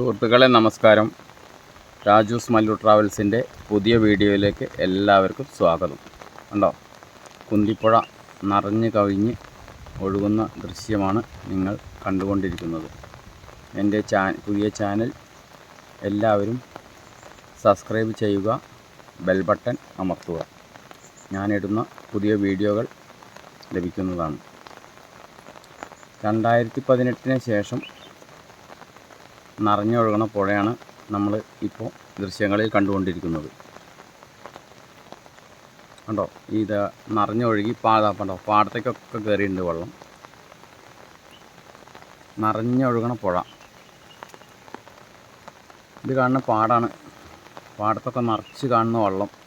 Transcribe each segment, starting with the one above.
സുഹൃത്തുക്കളെ നമസ്കാരം. രാജൂസ് മല്ലു ട്രാവൽസിന്റെ പുതിയ വീഡിയോയിലേക്ക് എല്ലാവർക്കും സ്വാഗതം. കണ്ടോ? കുന്തിപ്പുഴ നിറഞ്ഞു കവിഞ്ഞ് ഒഴുകുന്ന ദൃശ്യമാണ് നിങ്ങൾ കണ്ടുകൊണ്ടിരിക്കുന്നത്. എന്റെ ചാ പുതിയ ചാനൽ എല്ലാവരും സബ്സ്ക്രൈബ് ചെയ്യുക ബെൽ ബട്ടൺ അമർത്തുക. ഞാനിടുന്ന പുതിയ വീഡിയോകൾ ലഭിക്കുന്നതാണ്. രണ്ടായിരത്തി പതിനെട്ടിന് ശേഷം നിറഞ്ഞൊഴുകണ പുഴയാണ് നമ്മൾ ഇപ്പോൾ ദൃശ്യങ്ങളിൽ കണ്ടുകൊണ്ടിരിക്കുന്നത്. കണ്ടോ? ഇത് നിറഞ്ഞൊഴുകി കണ്ടോ? പാടത്തേക്കൊക്കെ കയറിയിട്ടുണ്ട് വെള്ളം. നിറഞ്ഞൊഴുകണ പുഴ. ഇത് കാണുന്ന പാടാണ്. പാടത്തൊക്കെ നിറച്ച് കാണുന്ന വെള്ളം.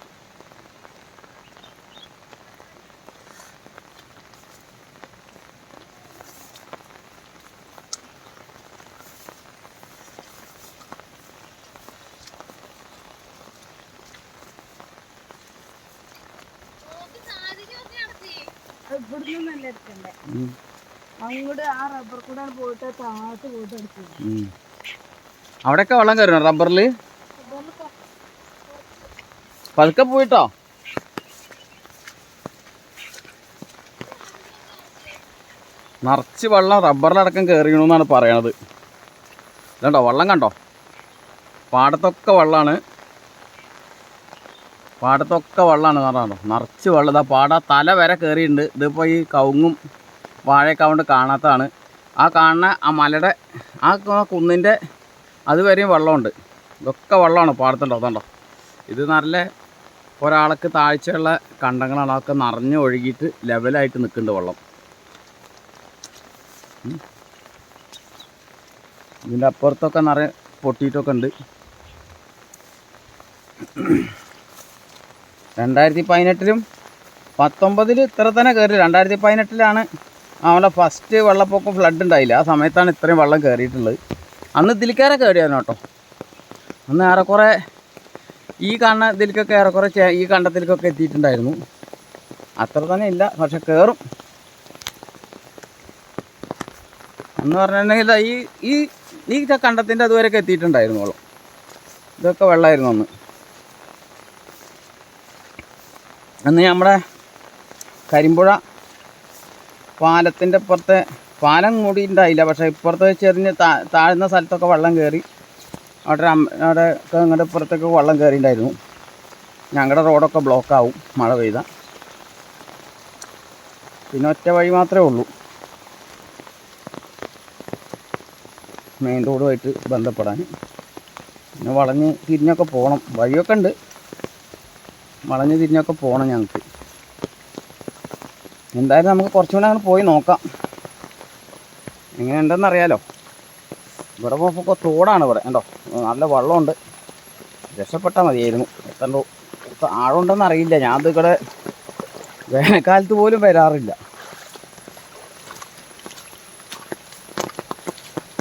അങ്ങോട്ട് ആ റബ്ബർ കൂടെ പോയിട്ട് താഴത്ത് പോയിട്ട് ഉം. അവിടെയൊക്കെ വെള്ളം കയറണം റബ്ബറിൽ പതുക്കെ പോയിട്ടോ. നിറച്ച് വെള്ളം റബ്ബറിലടക്കം കയറിയണമെന്നാണ് പറയണത്. ഇതുണ്ടോ വെള്ളം കണ്ടോ? പാടത്തൊക്കെ വെള്ളമാണ് പാടത്തൊക്കെ വെള്ളമാണ് പറഞ്ഞോ നിറച്ച് വെള്ളം. ഇതാ പാട തല വരെ കയറിയിട്ടുണ്ട് ഇതിപ്പോൾ ഈ കവുങ്ങും വാഴയൊക്കെ കൊണ്ട് കാണാത്തതാണ്. ആ കാണുന്ന ആ മലയുടെ ആ കുന്നിന്റെ അതുവരെയും വെള്ളമുണ്ട്. ഇതൊക്കെ വെള്ളമാണ് പാടത്തുണ്ടോ അതുണ്ടോ ഇത് നല്ല ഒരാൾക്ക് താഴ്ചയുള്ള കണ്ടങ്ങളാണ്. അതൊക്കെ നിറഞ്ഞ് ഒഴുകിയിട്ട് ലെവലായിട്ട് നിൽക്കുന്നുണ്ട് വെള്ളം. ഇതിന്റെ അപ്പുറത്തൊക്കെ നിറയെ പൊട്ടിയിട്ടൊക്കെ ഉണ്ട്. രണ്ടായിരത്തി പതിനെട്ടിലും പത്തൊമ്പതിൽ ഇത്ര തന്നെ കയറി രണ്ടായിരത്തി പതിനെട്ടിലാണ് അവളെ ഫസ്റ്റ് വെള്ളപ്പൊക്കം ഫ്ലഡ് ഉണ്ടായില്ല. ആ സമയത്താണ് ഇത്രയും വെള്ളം കയറിയിട്ടുള്ളത്. അന്ന് ദിലിക്കാരെ കയറിയായിരുന്നു കേട്ടോ. അന്ന് ഏറെക്കുറെ ഈ കാണുന്ന ഇതിലേക്കൊക്കെ ഏറെക്കുറെ ഈ കണ്ടത്തിലേക്കൊക്കെ എത്തിയിട്ടുണ്ടായിരുന്നു. അത്ര തന്നെ ഇല്ല പക്ഷെ കയറും എന്ന് പറഞ്ഞിട്ടുണ്ടെങ്കിൽ ഈ ഈ ഈ കണ്ടത്തിന്റെ അതുവരെയൊക്കെ എത്തിയിട്ടുണ്ടായിരുന്നു വെള്ളം ഇതൊക്കെ വെള്ളമായിരുന്നു അന്ന്. അന്ന് നമ്മുടെ കരിമ്പുഴ പാലത്തിന്റെ ഇപ്പുറത്തെ പാലം ഉണ്ടായില്ല പക്ഷേ ഇപ്പുറത്ത് ചെറിയ താ താഴ്ന്ന സ്ഥലത്തൊക്കെ വെള്ളം കയറി അവിടെ അവിടെ അങ്ങോട്ട് ഇപ്പുറത്തൊക്കെ വെള്ളം കയറിയിട്ടുണ്ടായിരുന്നു ഞങ്ങളുടെ റോഡൊക്കെ ബ്ലോക്കാവും മഴ പെയ്ത. പിന്നെ ഒറ്റ വഴി മാത്രമേ ഉള്ളൂ. മെയിൻ റോഡുമായിട്ട് ബന്ധപ്പെടാൻ. പിന്നെ വളഞ്ഞ് തിരിഞ്ഞൊക്കെ പോകണം വഴിയൊക്കെ ഉണ്ട് വളഞ്ഞ് തിരിഞ്ഞൊക്കെ പോകണം ഞങ്ങൾക്ക് എന്തായാലും നമുക്ക് കുറച്ചും കൂടെ അങ്ങോട്ട് പോയി നോക്കാം. എങ്ങനെയുണ്ടെന്ന് അറിയാലോ ഇവിടെ പോകുമ്പോൾ തോടാണ് ഇവിടെ. കണ്ടോ? നല്ല വെള്ളമുണ്ട്. രക്ഷപ്പെട്ടാൽ മതിയായിരുന്നു. എത്തണ്ടോ ആഴമുണ്ടെന്ന് അറിയില്ല. ഞാൻ അത് ഇവിടെ വേനൽക്കാലത്ത് പോലും വരാറില്ല.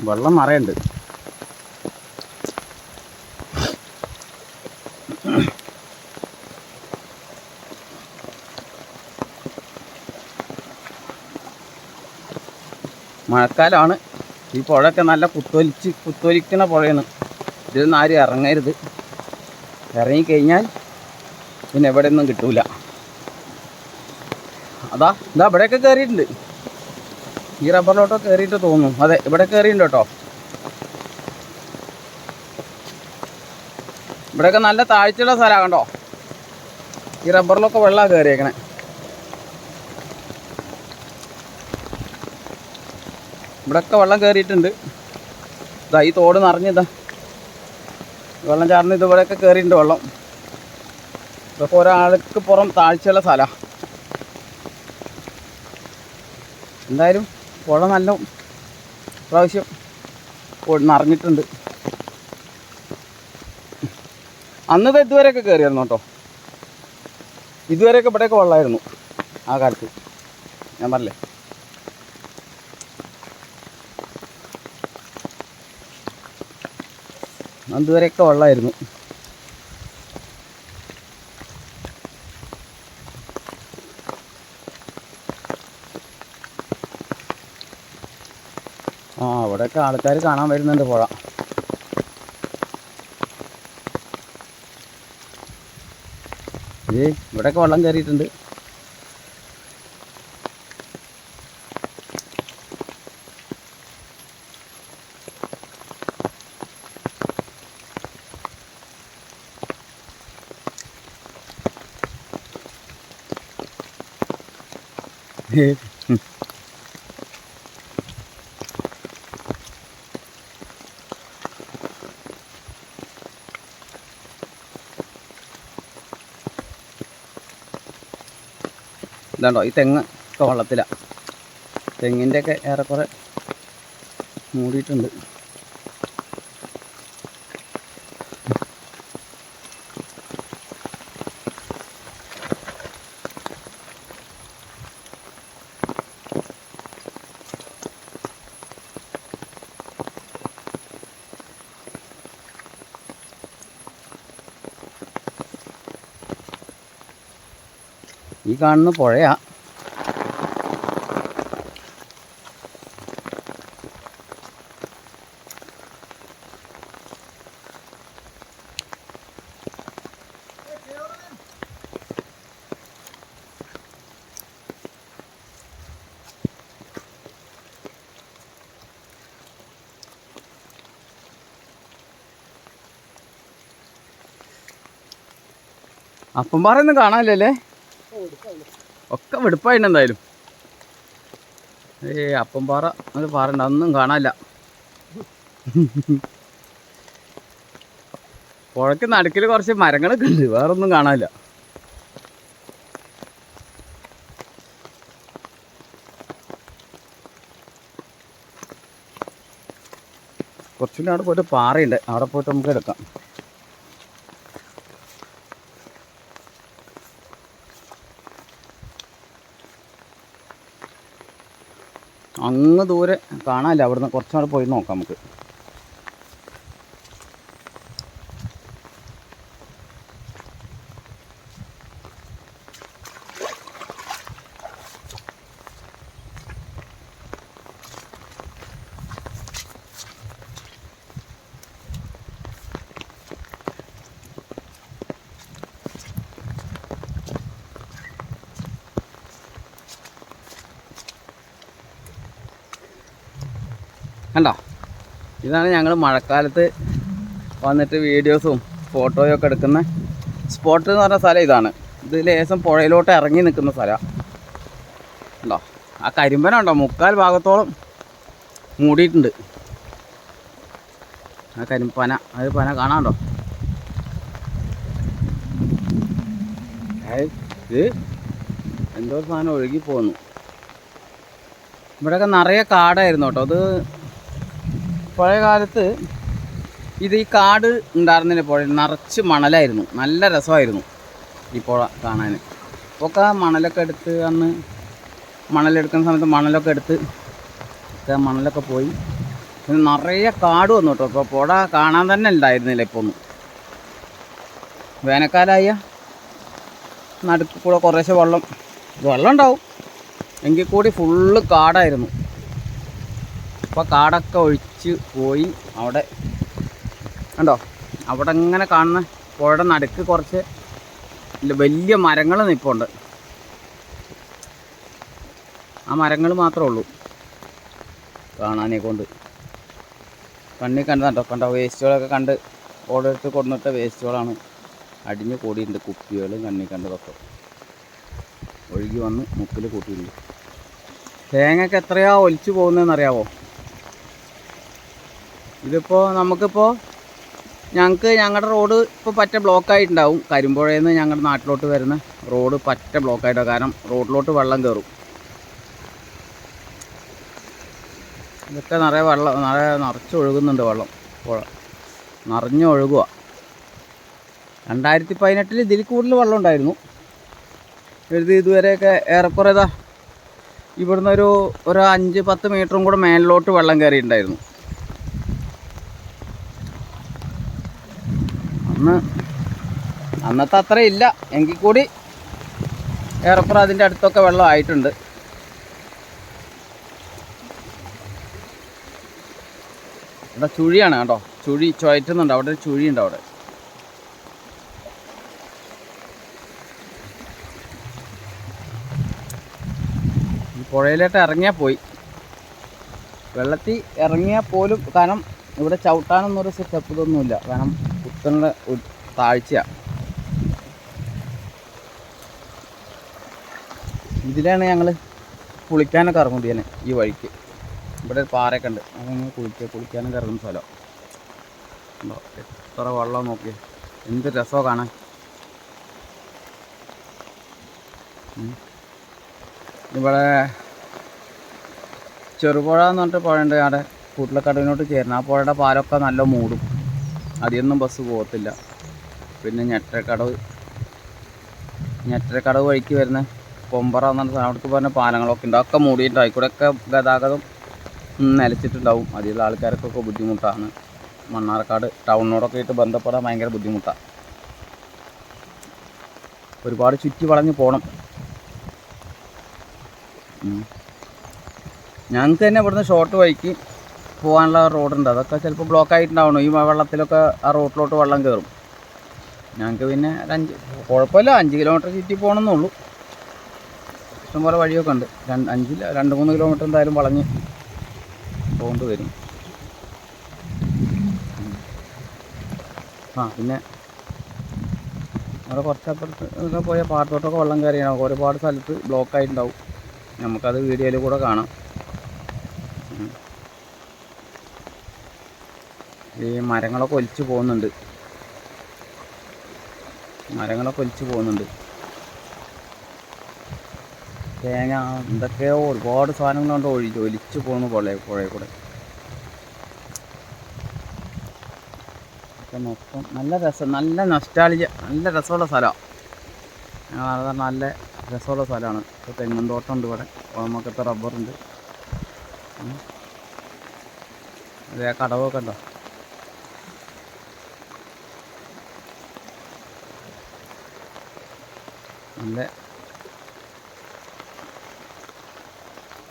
വെള്ളം നിറയുണ്ട് മഴക്കാലമാണ് ഈ പുഴയൊക്കെ നല്ല കുത്തൊലിച്ച് കുത്തൊലിക്കുന്ന പുഴയാണ്. ഇതിലൊന്നും ആരും ഇറങ്ങരുത്. ഇറങ്ങിക്കഴിഞ്ഞാൽ പിന്നെ എവിടെ ഒന്നും കിട്ടൂല. അതാ ഇതാ ഇവിടെയൊക്കെ കയറിയിട്ടുണ്ട് ഈ റബ്ബറിലോട്ടോ കയറിയിട്ട് തോന്നുന്നു. അതെ ഇവിടെ കയറിയിട്ടുണ്ട് കേട്ടോ. ഇവിടെയൊക്കെ നല്ല താഴ്ചയുള്ള സ്ഥലമാണ് കണ്ടോ? ഈ റബ്ബറിലൊക്കെ വെള്ളമാണ് കയറിയേക്കണേ ഇവിടെയൊക്കെ വെള്ളം കയറിയിട്ടുണ്ട് ഇതാ ഈ തോട് നിറഞ്ഞിതാ. വെള്ളം ചാർന്ന് ഇതുപോലെയൊക്കെ കയറിയിട്ടുണ്ട് വെള്ളം. ഇതൊക്കെ ഒരാൾക്ക് പുറം താഴ്ചയുള്ള സ്ഥലമാണ് എന്തായാലും പുഴ നല്ല പ്രാവശ്യം നിറഞ്ഞിട്ടുണ്ട്. അന്ന് ഇത് ഇതുവരെയൊക്കെ കയറിയായിരുന്നു കേട്ടോ. ഇതുവരെയൊക്കെ ഇവിടെയൊക്കെ വെള്ളമായിരുന്നു ആ കാലത്ത്. ഞാൻ പറഞ്ഞില്ലേ? അതുവരെയൊക്കെ വെള്ളമായിരുന്നു ആ അവിടെയൊക്കെ ആൾക്കാർ കാണാൻ വരുന്നുണ്ട് പുഴ ഇവിടെയൊക്കെ വെള്ളം കയറിയിട്ടുണ്ട്. ഇതാണ്ടോ ഈ തെങ്ങ് ഒക്കെ വെള്ളത്തിലാണ് തെങ്ങിന്റെയൊക്കെ ഏറെക്കുറെ മൂടിയിട്ടുണ്ട്. ഈ കാണുന്ന പുഴയാ. അപ്പം പാറയൊന്നും കാണാനില്ലല്ലേ? ഒക്കെ വെടുപ്പായിട്ട് എന്തായാലും. ഏ അപ്പം പാറ. അത് പാറ ഒന്നും കാണാനില്ല. പുഴയ്ക്ക് നടുക്കിൽ കുറച്ച് മരങ്ങളൊക്കെ ഉണ്ട്. വേറൊന്നും കാണാനില്ല. കുറച്ചുകൂടി അവിടെ പോയിട്ട് പാറയുണ്ട്. അവിടെ പോയിട്ട് നമുക്ക് എടുക്കാം. അങ്ങ് ദൂരെ കാണാനില്ല. അവിടുന്ന് കുറച്ചുകൂടെ പോയി നോക്കാം നമുക്ക് കണ്ടോ ഇതാണ് ഞങ്ങൾ മഴക്കാലത്ത് വന്നിട്ട് വീഡിയോസും ഫോട്ടോയും ഒക്കെ എടുക്കുന്ന സ്പോട്ട് എന്ന് പറഞ്ഞ സ്ഥലം ഇതാണ്. ഇത് ലേശം പുഴയിലോട്ട് ഇറങ്ങി നിൽക്കുന്ന സ്ഥലമാണ് ഉണ്ടോ? ആ കരിമ്പന ഉണ്ടോ? മുക്കാൽ ഭാഗത്തോളം മൂടിയിട്ടുണ്ട്. ആ കരിമ്പന അത് പന കാണാണ്ടോ ഇത് എന്തോ സാധനം ഒഴുകി പോന്നു. ഇവിടെയൊക്കെ നിറയെ കാടായിരുന്നു കേട്ടോ. അത് പഴയ കാലത്ത് ഇത് ഈ കാട് ഉണ്ടായിരുന്നതിന് പുഴ നിറച്ച് മണലായിരുന്നു. നല്ല രസമായിരുന്നു ഈ പുഴ കാണാൻ. ഒക്കെ മണലൊക്കെ എടുത്ത് അന്ന് മണലെടുക്കുന്ന സമയത്ത് മണലൊക്കെ എടുത്ത് മണലൊക്കെ പോയി. പിന്നെ നിറയെ കാട് വന്നു കേട്ടോ ഇപ്പോൾ പുഴ കാണാൻ തന്നെ ഉണ്ടായിരുന്നില്ല ഇപ്പോൾ ഒന്നും വേനൽക്കാലമായ നടുക്ക് കൂടെ കുറേശ്ശെ വെള്ളം വെള്ളം ഉണ്ടാവും. എങ്കിൽ കൂടി ഫുള്ള് കാടായിരുന്നു. അപ്പോൾ കാടൊക്കെ ഒഴിച്ച് പോയി അവിടെ. കണ്ടോ? അവിടെ ഇങ്ങനെ കാണുന്ന പുഴയുടെ നടുക്ക് കുറച്ച് വലിയ മരങ്ങൾ നിൽപ്പുണ്ട് ആ മരങ്ങൾ മാത്രമേ ഉള്ളൂ കാണാനെ കൊണ്ട്. കണ്ണി കണ്ടത് കണ്ടോ? കണ്ടോ? വേസ്റ്റുകളൊക്കെ കണ്ട് ഓടെടുത്ത് കൊണ്ടിട്ട വേസ്റ്റുകളാണ് അടിഞ്ഞു കൂടിയിട്ടുണ്ട് കുപ്പികൾ കണ്ണി കണ്ടതൊക്കെ. ഒഴുകി വന്ന് മുക്കിൽ കൂട്ടിയിട്ടുണ്ട്. തേങ്ങയൊക്കെ എത്രയാ ഒലിച്ചു പോകുന്നതെന്ന് അറിയാവോ ഇതിപ്പോൾ നമുക്കിപ്പോൾ ഞങ്ങൾക്ക് ഞങ്ങളുടെ റോഡ് ഇപ്പോൾ പറ്റ ബ്ലോക്കായിട്ടുണ്ടാവും കരിമ്പുഴയിൽ നിന്ന് ഞങ്ങളുടെ നാട്ടിലോട്ട് വരുന്ന റോഡ് പറ്റ ബ്ലോക്കായിട്ടാണ് കാരണം റോഡിലോട്ട് വെള്ളം കയറും ഇതൊക്കെ നിറയെ വെള്ളം നിറയെ നിറച്ച് ഒഴുകുന്നുണ്ട് വെള്ളം. പുഴ. നിറഞ്ഞൊഴുകുക രണ്ടായിരത്തി പതിനെട്ടിൽ ഇതിൽ കൂടുതൽ വെള്ളം ഉണ്ടായിരുന്നു. ഇത് ഇതുവരെയൊക്കെ ഏറെക്കുറെ ഇതാ ഇവിടുന്ന് ഒരു ഒരു അഞ്ച് പത്ത് മീറ്ററും കൂടെ മേലിലോട്ട് വെള്ളം കയറിയിട്ടുണ്ടായിരുന്നു അന്ന് അന്നത്തെ അത്ര ഇല്ല. എങ്കിൽ കൂടി ഏറെക്കുറെ അതിന്റെ അടുത്തൊക്കെ വെള്ളം ആയിട്ടുണ്ട്. ഇവിടെ ചുഴിയാണ് കേട്ടോ. ചുഴി ചുഴറ്റുന്നുണ്ട്. അവിടെ ഒരു ചുഴിയുണ്ട് അവിടെ. പുഴയിലോട്ട് ഇറങ്ങിയാൽ പോയി. വെള്ളത്തിൽ ഇറങ്ങിയാൽ പോലും കാരണം ഇവിടെ ചവിട്ടാനൊന്നും ഒരു സെറ്റപ്പ് ഇതൊന്നുമില്ല. കാരണം കുത്തനുള്ള ഒരു താഴ്ചയാണ് ഇതിലാണ് ഞങ്ങൾ കുളിക്കാനൊക്കെ ഇറങ്ങും ഇതിനെ ഈ വഴിക്ക്. ഇവിടെ ഒരു പാറയൊക്കെ ഉണ്ട്. അങ്ങനെ കുളിക്കുക കുളിക്കാനൊക്കെ ഇറങ്ങുന്ന സ്ഥലം. ഉണ്ടോ? എത്ര വെള്ളം നോക്കി എന്ത് രസമോ കാണാൻ. ഇവിടെ ചെറുപുഴ എന്ന് പറഞ്ഞിട്ട് പുഴയുണ്ട്. അവിടെ കൂട്ടിലക്കടവിനോട്ട് ചേരുന്നത് ആ പുഴയുടെ പാലൊക്കെ നല്ല മൂടും. അതിയൊന്നും ബസ് പോകത്തില്ല പിന്നെ ഞെട്ടരക്കടവ് ഞെട്ടരക്കടവ് വഴിക്ക് വരുന്ന പൊമ്പറ എന്ന അവിടേക്ക് പറഞ്ഞ പാലങ്ങളൊക്കെ ഉണ്ട്. ഒക്കെ മൂടിയിട്ടുണ്ട്. അതിൽക്കൂടെയൊക്കെ ഗതാഗതം നിലച്ചിട്ടുണ്ടാവും. അതിലുള്ള ആൾക്കാർക്കൊക്കെ ബുദ്ധിമുട്ടാണ്. മണ്ണാർക്കാട് ടൗണിനോടൊക്കെ ആയിട്ട് ബന്ധപ്പെടാൻ ഭയങ്കര ബുദ്ധിമുട്ടാണ് ഒരുപാട് ചുറ്റി വളഞ്ഞ് പോകണം ഞങ്ങൾക്ക് തന്നെ ഇവിടുന്ന് ഷോർട്ട് വഴിക്ക് പോകാനുള്ള റോഡുണ്ട്. അതൊക്കെ ചിലപ്പോൾ ബ്ലോക്ക് ആയിട്ടുണ്ടാവണം. ഈ വെള്ളത്തിലൊക്കെ ആ റോട്ടിലോട്ട് വെള്ളം കയറും ഞങ്ങൾക്ക് പിന്നെ അഞ്ച് കുഴപ്പമില്ല. അഞ്ച് കിലോമീറ്റർ ചുറ്റി പോകണമെന്നുള്ളൂ ഇഷ്ടംപോലെ വഴിയൊക്കെ ഉണ്ട്. രണ്ട് അഞ്ചില്ല രണ്ട് മൂന്ന് കിലോമീറ്റർ എന്തായാലും വളഞ്ഞ് പോകേണ്ടി വരും. ആ പിന്നെ അവിടെ കുറച്ചപ്പുറത്ത് പോയ പാടത്തോട്ടൊക്കെ വെള്ളം കയറിയാണ് ഒരുപാട് സ്ഥലത്ത് ബ്ലോക്ക് ആയിട്ടുണ്ടാവും. നമുക്കത് വീഡിയോയിൽ കൂടെ കാണാം. ഈ മരങ്ങളൊക്കെ ഒലിച്ചു പോകുന്നുണ്ട്. മരങ്ങളൊക്കെ ഒലിച്ചു പോകുന്നുണ്ട്. തേങ്ങ എന്തൊക്കെയോ ഒരുപാട് സാധനങ്ങളുണ്ട് ഒഴിച്ച് ഒലിച്ചു പോകുന്നു പുഴ പുഴയിൽ കൂടെ. ഒക്കെ മൊത്തം നല്ല രസം നല്ല നൊസ്റ്റാളിജ നല്ല രസമുള്ള സ്ഥലമാണ് ഞങ്ങൾ നല്ല രസമുള്ള സ്ഥലമാണ്. ഇപ്പോൾ തെങ്ങും തോട്ടമുണ്ട് ഇവിടെ. ഓമക്കത്തെ റബ്ബറുണ്ട്. അതേ കടവൊക്കെ ഉണ്ടോ? നല്ല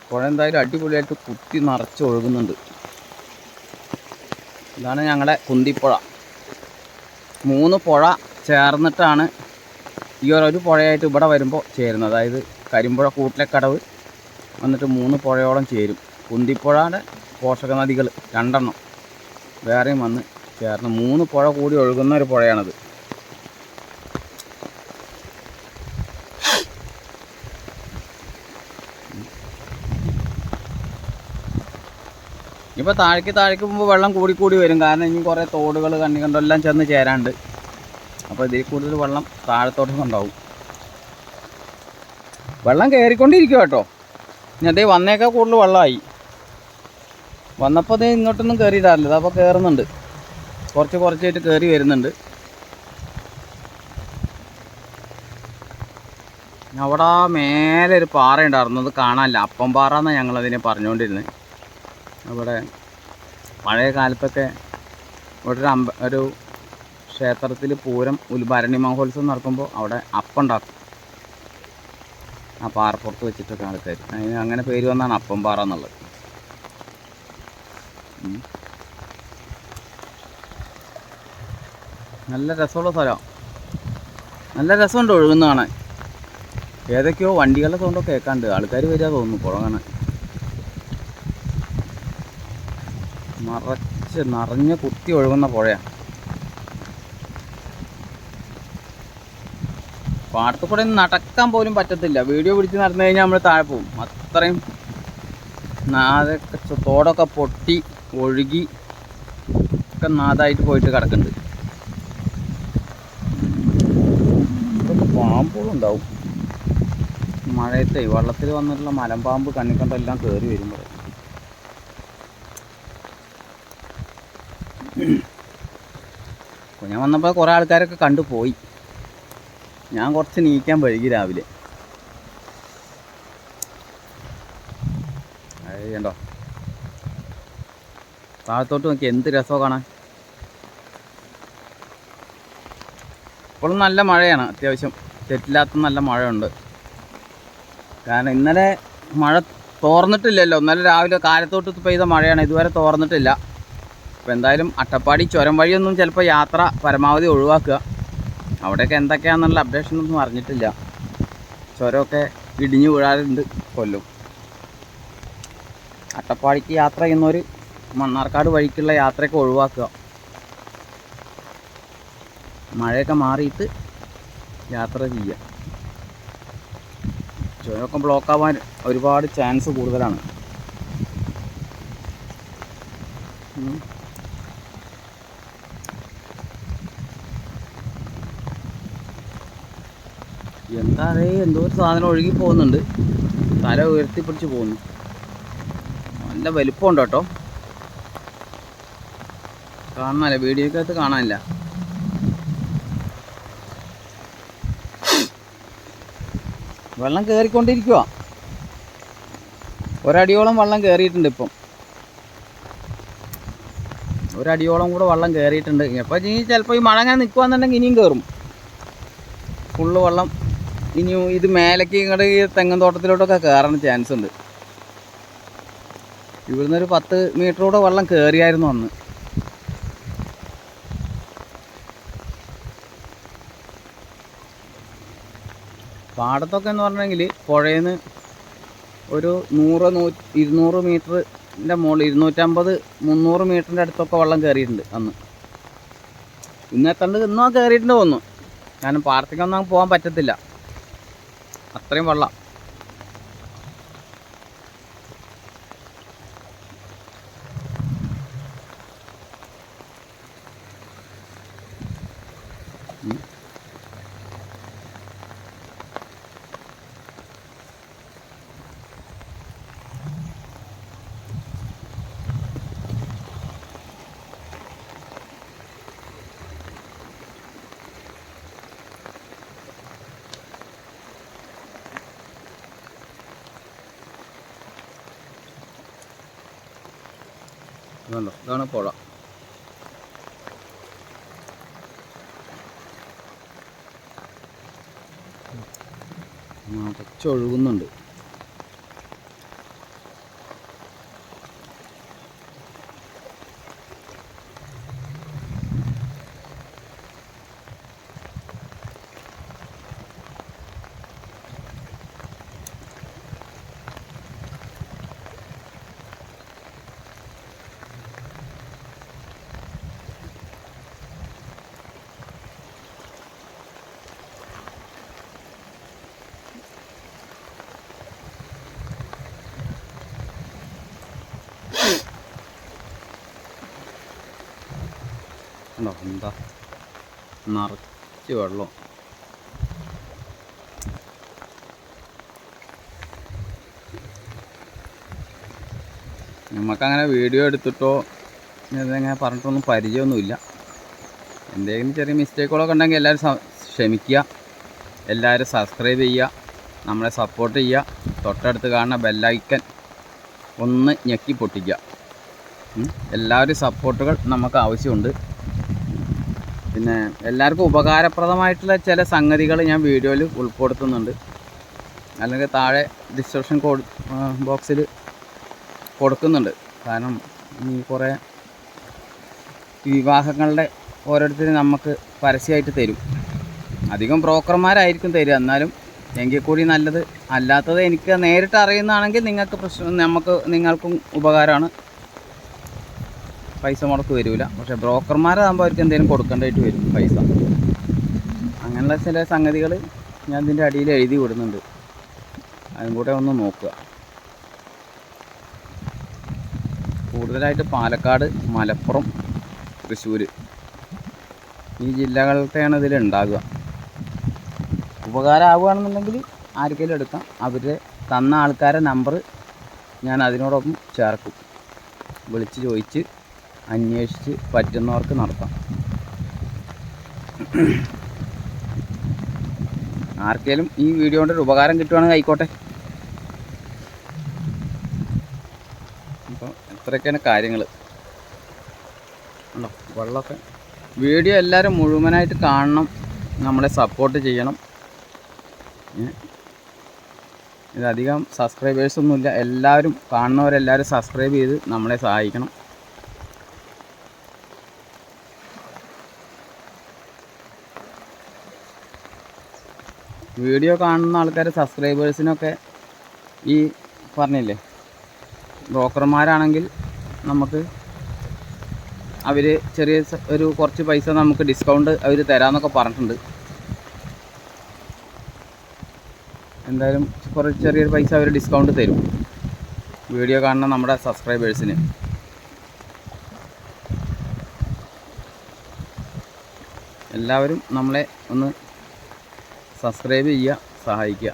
പുഴ എന്തായാലും അടിപൊളിയായിട്ട് കുത്തി നിറച്ച് ഒഴുകുന്നുണ്ട്. ഇതാണ് ഞങ്ങളുടെ കുന്തിപ്പുഴ. മൂന്ന് പുഴ ചേർന്നിട്ടാണ് ഈ ഒരു പുഴയായിട്ട് ഇവിടെ വരുമ്പോൾ ചേരുന്നത്. അതായത് കരിമ്പുഴ കൂട്ടിലക്കടവ് വന്നിട്ട് മൂന്ന് പുഴയോളം ചേരും. കുന്തിപ്പുഴയുടെ പോഷക നദികൾ രണ്ടെണ്ണം വേറെയും വന്ന് ചേർന്ന് മൂന്ന് പുഴ കൂടി ഒഴുകുന്ന ഒരു പുഴയാണത്. ഇപ്പോൾ താഴേക്ക് താഴേക്ക് പോകുമ്പോൾ വെള്ളം കൂടി കൂടി വരും. കാരണം ഇനി കുറേ തോടുകൾ കണ്ണികണ്ടെല്ലാം ചെന്ന് ചേരാണ്ട്. അപ്പോൾ ഇതിൽ കൂടുതൽ വെള്ളം താഴത്തോട്ടൊക്കെ ഉണ്ടാവും. വെള്ളം കയറിക്കൊണ്ടിരിക്കും കേട്ടോ. ഞാൻ അതേ വന്നേക്കാൾ കൂടുതൽ വെള്ളമായി വന്നപ്പോൾ അത് ഇങ്ങോട്ടൊന്നും കയറിയിടാറില്ല അപ്പോൾ കയറുന്നുണ്ട് കുറച്ച് കുറച്ചായിട്ട് കയറി വരുന്നുണ്ട്. അവിടെ മേലെ ഒരു പാറ ഉണ്ടായിരുന്നു അത് കാണാനില്ല. അപ്പം പാറ എന്നാണ് ഞങ്ങളതിനെ പറഞ്ഞുകൊണ്ടിരുന്നത് അവിടെ പഴയ കാലത്തൊക്കെ ഇവിടെ ഒരു അമ്പ ഒരു ക്ഷേത്രത്തിൽ പൂരം ഉൽഭരണി മഹോത്സവം നടക്കുമ്പോൾ അവിടെ അപ്പുണ്ടാക്കും. ആ പാറപ്പുറത്ത് വെച്ചിട്ടൊക്കെ ആൾക്കാർ അതിന് അങ്ങനെ പേര് വന്നാണ് അപ്പം പാറ എന്നുള്ളത് നല്ല രസമുള്ള സ്ഥലമാണ് നല്ല രസമുണ്ട് ഒഴുകുന്ന കാണാൻ. ഏതൊക്കെയോ വണ്ടികളുടെ സൗണ്ടൊക്കെ കേൾക്കാണ്ട് ആൾക്കാർ വരിക തോന്നുന്നു പുഴ കാണാൻ. നിറച്ച് നിറഞ്ഞ് കുത്തി ഒഴുകുന്ന പുഴയാണ്. പാടത്ത് കൂടെ നടക്കാൻ പോലും പറ്റത്തില്ല. വീഡിയോ പിടിച്ച് നടന്നു കഴിഞ്ഞാൽ നമ്മൾ താഴെ പോകും. അത്രയും നാദൊക്കെ തോടൊക്കെ പൊട്ടി ഒഴുകി ഒക്കെ നാദായിട്ട് പോയിട്ട് കിടക്കുന്നുണ്ട് ഇതൊക്കെ പാമ്പുകളും ഉണ്ടാവും മഴയത്തെ വെള്ളത്തിൽ വന്നിട്ടുള്ള മലമ്പാമ്പ് കണ്ണിക്കണ്ടെല്ലാം കയറി വരുമ്പോൾ അപ്പോൾ ഞാൻ വന്നപ്പോൾ കുറേ ആൾക്കാരൊക്കെ കണ്ടു പോയി. ഞാൻ കുറച്ച് നീക്കാൻ വൈകി രാവിലെ. ണ്ടോ താഴത്തോട്ട് നോക്കി എന്ത് രസമാണ് കാണാൻ. ഇപ്പോഴും നല്ല മഴയാണ് അത്യാവശ്യം. തെറ്റില്ലാത്ത നല്ല മഴയുണ്ട്. കാരണം ഇന്നലെ മഴ തോർന്നിട്ടില്ലല്ലോ. ഇന്നലെ രാവിലെ കാലത്തോട്ട് പെയ്ത മഴയാണ്. ഇതുവരെ തോർന്നിട്ടില്ല. അപ്പോൾ എന്തായാലും അട്ടപ്പാടി ചുരം വഴിയൊന്നും ചിലപ്പോൾ യാത്ര പരമാവധി ഒഴിവാക്കുക. അവിടെയൊക്കെ എന്തൊക്കെയാണെന്നുള്ള അപ്ഡേഷൻ ഒന്നും അറിഞ്ഞിട്ടില്ല. ചുരമൊക്കെ ഇടിഞ്ഞു വീഴാറുണ്ട് കൊല്ലും. അട്ടപ്പാടിക്ക് യാത്ര ചെയ്യുന്നവർ മണ്ണാർക്കാട് വഴിക്കുള്ള യാത്രയൊക്കെ ഒഴിവാക്കുക. മഴയൊക്കെ മാറിയിട്ട് യാത്ര ചെയ്യുക. ചുരമൊക്കെ ബ്ലോക്ക് ആവാൻ ഒരുപാട് ചാൻസ് കൂടുതലാണ്. എന്താ അതേ എന്തോ ഒരു സാധനം ഒഴുകി പോകുന്നുണ്ട്. തല ഉയർത്തി പിടിച്ച് പോകുന്നു. നല്ല വലിപ്പമുണ്ട് കേട്ടോ. കാണാനല്ല വീഡിയോക്കകത്ത് കാണാനില്ല. വെള്ളം കയറിക്കൊണ്ടിരിക്കുക ഒരടിയോളം വെള്ളം കയറിയിട്ടുണ്ട് ഇപ്പം. ഒരടിയോളം കൂടെ വെള്ളം കയറിയിട്ടുണ്ട് അപ്പോൾ ഇനി ചിലപ്പോൾ ഈ മഴ അങ്ങനെ നിൽക്കുകയെന്നുണ്ടെങ്കിൽ ഇനിയും കയറും ഫുള്ള് വെള്ളം ഇനിയും ഇത് മേലേക്ക് ഇങ്ങോട്ട് ഈ തെങ്ങൻ തോട്ടത്തിലോട്ടൊക്കെ കയറാൻ ചാൻസ് ഉണ്ട്. ഇവിടുന്ന് ഒരു പത്ത് മീറ്റർ കൂടെ വെള്ളം കയറിയായിരുന്നു അന്ന്. പാടത്തൊക്കെ എന്ന് പറഞ്ഞെങ്കിൽ പുഴയിൽ ഒരു നൂറ് നൂ ഇരുന്നൂറ് മീറ്ററിന്റെ മുകളിൽ ഇരുന്നൂറ്റമ്പത് മുന്നൂറ് മീറ്ററിന്റെ അടുത്തൊക്കെ വെള്ളം കയറിയിട്ടുണ്ട് അന്ന്. ഇന്ന് എത്തേണ്ടത് ഇന്നോ കയറിയിട്ടുണ്ട് തോന്നുന്നു. കാരണം പാടത്തേക്കൊന്നും പോകാൻ പറ്റത്തില്ല. അത്രയും വെള്ളം. ഇതുണ്ടോ ഇതാണ് പുഴ. നിറച്ചൊഴുകുന്നുണ്ട് ഉണ്ടോ? എന്താ? നിറച്ച് വെള്ളം. നമുക്കങ്ങനെ വീഡിയോ എടുത്തിട്ടോ ഇതങ്ങനെ പറഞ്ഞിട്ടൊന്നും പരിചയമൊന്നുമില്ല എന്തെങ്കിലും ചെറിയ മിസ്റ്റേക്കുകളൊക്കെ ഉണ്ടെങ്കിൽ എല്ലാവരും ക്ഷമിക്കുക. എല്ലാവരും സബ്സ്ക്രൈബ് ചെയ്യുക. നമ്മളെ സപ്പോർട്ട് ചെയ്യുക. തൊട്ടടുത്ത് കാണുന്ന ബെല്ലൈക്കൻ ഒന്ന് ഞെക്കി പൊട്ടിക്കുക. എല്ലാവരും സപ്പോർട്ടുകൾ നമുക്ക് ആവശ്യമുണ്ട്. പിന്നെ എല്ലാവർക്കും ഉപകാരപ്രദമായിട്ടുള്ള ചില സംഗതികൾ ഞാൻ വീഡിയോയിൽ ഉൾപ്പെടുത്തുന്നുണ്ട്. അല്ലെങ്കിൽ താഴെ ഡിസ്ക്രിപ്ഷൻ ബോക്സിൽ കൊടുക്കുന്നുണ്ട്. കാരണം ഈ കുറേ വിവാഹങ്ങളുടെ ഓരോരുത്തരും നമുക്ക് പരസ്യമായിട്ട് തരും. അധികം ബ്രോക്കർമാരായിരിക്കും തരിക. എന്നാലും എങ്കിൽ കൂടി നല്ലത്. അല്ലാത്തത് എനിക്ക് നേരിട്ട് അറിയുന്നതാണെങ്കിൽ നിങ്ങൾക്ക് പ്രശ്നം നമുക്ക് നിങ്ങൾക്കും ഉപകാരമാണ്. പൈസ മുടക്ക് വരില്ല പക്ഷേ ബ്രോക്കർമാരാകുമ്പോൾ അവർക്ക് എന്തെങ്കിലും കൊടുക്കേണ്ടതായിട്ട് വരും പൈസ. അങ്ങനെയുള്ള ചില സംഗതികൾ ഞാൻ ഇതിന്റെ അടിയിൽ എഴുതി വിടുന്നുണ്ട്. അതും കൂടെ ഒന്ന് നോക്കുക. കൂടുതലായിട്ട് പാലക്കാട് മലപ്പുറം തൃശ്ശൂർ ഈ ജില്ലകളിലത്തെയാണ് ഇതിൽ ഉണ്ടാകുക. ഉപകാരമാവുകയാണെന്നുണ്ടെങ്കിൽ ആർക്കെങ്കിലും എടുക്കാം. അവരുടെ തന്ന ആൾക്കാരെ നമ്പർ ഞാൻ അതിനോടൊപ്പം ചേർക്കും. വിളിച്ച് ചോദിച്ച് അന്വേഷിച്ച് പറ്റുന്നവർക്ക് നടത്താം. ആർക്കേലും ഈ വീഡിയോ കൊണ്ട് ഒരു ഉപകാരം കിട്ടുവാണെങ്കിൽ ആയിക്കോട്ടെ. അപ്പോൾ ഇത്രയൊക്കെയാണ് കാര്യങ്ങൾ ഉണ്ടോ വെള്ളമൊക്കെ. വീഡിയോ എല്ലാവരും മുഴുവനായിട്ട് കാണണം. നമ്മളെ സപ്പോർട്ട് ചെയ്യണം? ഇതധികം സബ്സ്ക്രൈബേഴ്സൊന്നുമില്ല. എല്ലാവരും കാണുന്നവരെല്ലാവരും സബ്സ്ക്രൈബ് ചെയ്ത് നമ്മളെ സഹായിക്കണം. വീഡിയോ കാണുന്ന ആൾക്കാർ സബ്സ്ക്രൈബേഴ്സിനൊക്കെ ഈ പറഞ്ഞില്ലേ? ബ്രോക്കർമാരാണെങ്കിൽ നമുക്ക് അവർ ചെറിയ ഒരു കുറച്ച് പൈസ നമുക്ക് ഡിസ്കൗണ്ട് അവർ തരാമെന്നൊക്കെ പറഞ്ഞിട്ടുണ്ട്. എന്തായാലും കുറച്ച് ചെറിയൊരു പൈസ അവർ ഡിസ്കൗണ്ട് തരും. വീഡിയോ കാണുന്ന നമ്മുടെ സബ്സ്ക്രൈബേഴ്സിന് എല്ലാവരും നമ്മളെ ഒന്ന് സബ്സ്ക്രൈബ് ചെയ്യുക സഹായിക്കുക.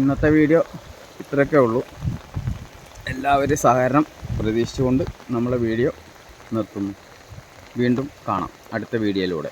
ഇന്നത്തെ വീഡിയോ ഇത്രയൊക്കെ ഉള്ളൂ. എല്ലാവരും സഹകരണം പ്രതീക്ഷിച്ചുകൊണ്ട് നമ്മളെ വീഡിയോ നിർത്തുന്നു. വീണ്ടും കാണാം. അടുത്ത വീഡിയോയിലൂടെ